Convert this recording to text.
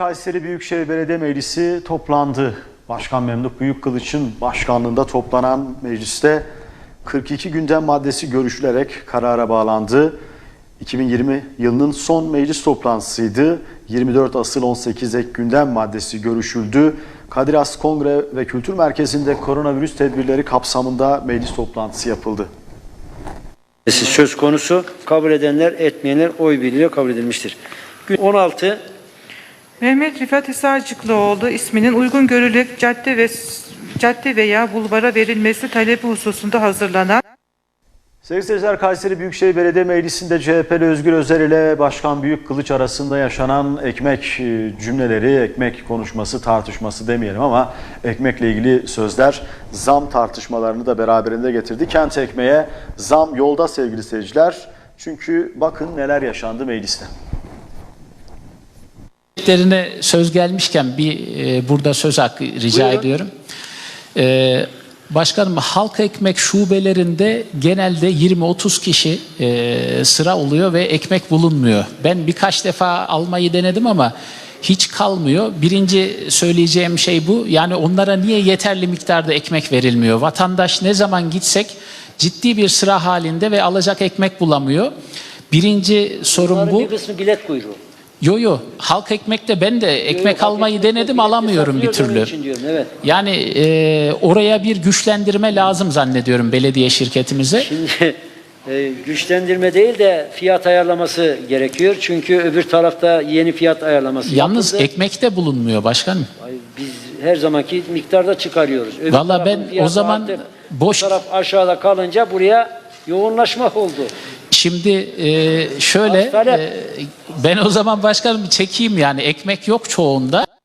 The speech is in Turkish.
Kayseri Büyükşehir Belediye Meclisi toplandı. Başkan Memduh Büyükkılıç'ın başkanlığında toplanan mecliste 42 gündem maddesi görüşülerek karara bağlandı. 2020 yılının son meclis toplantısıydı. 24 asıl 18 ek gündem maddesi görüşüldü. Kadir Has Kongre ve Kültür Merkezi'nde koronavirüs tedbirleri kapsamında meclis toplantısı yapıldı. söz konusu. Kabul edenler, etmeyenler oy birliğiyle kabul edilmiştir. Gün 16 Mehmet Rifat Hisarcıklıoğlu isminin uygun görülüp cadde ve cadde veya bulvara verilmesi talebi hususunda hazırlanan Sevgili seyirciler Kayseri Büyükşehir Belediye Meclisi'nde CHP'li Özgür Özel ile Başkan Büyük Kılıç arasında yaşanan ekmek e, cümleleri, ekmek konuşması, tartışması demeyelim ama ekmekle ilgili sözler zam tartışmalarını da beraberinde getirdi. Kent ekmeğe zam yolda sevgili seyirciler. Çünkü bakın neler yaşandı mecliste. Lerine söz gelmişken bir e, burada söz hakkı rica Buyurun. ediyorum. E, başkanım halk ekmek şubelerinde genelde 20-30 kişi e, sıra oluyor ve ekmek bulunmuyor. Ben birkaç defa almayı denedim ama hiç kalmıyor. Birinci söyleyeceğim şey bu. Yani onlara niye yeterli miktarda ekmek verilmiyor? Vatandaş ne zaman gitsek ciddi bir sıra halinde ve alacak ekmek bulamıyor. Birinci sorun bunların bu. bir kısmı bilet kuyruğu. Yo yo halk ekmekte ben de ekmek Yo, yo, almayı ekmek denedim biletli alamıyorum bir türlü. diyorum, evet. Yani e, oraya bir güçlendirme lazım zannediyorum belediye şirketimize. Şimdi e, güçlendirme değil de fiyat ayarlaması gerekiyor. Çünkü öbür tarafta yeni fiyat ayarlaması Yalnız yapıldı. ekmekte bulunmuyor başkanım. Ay, Biz her zamanki miktarda çıkarıyoruz. Öbür Valla ben o zaman arttı. boş- taraf aşağıda kalınca buraya yoğunlaşma oldu. Şimdi e, şöyle e, ben o zaman başkanım çekeyim yani ekmek yok çoğunda.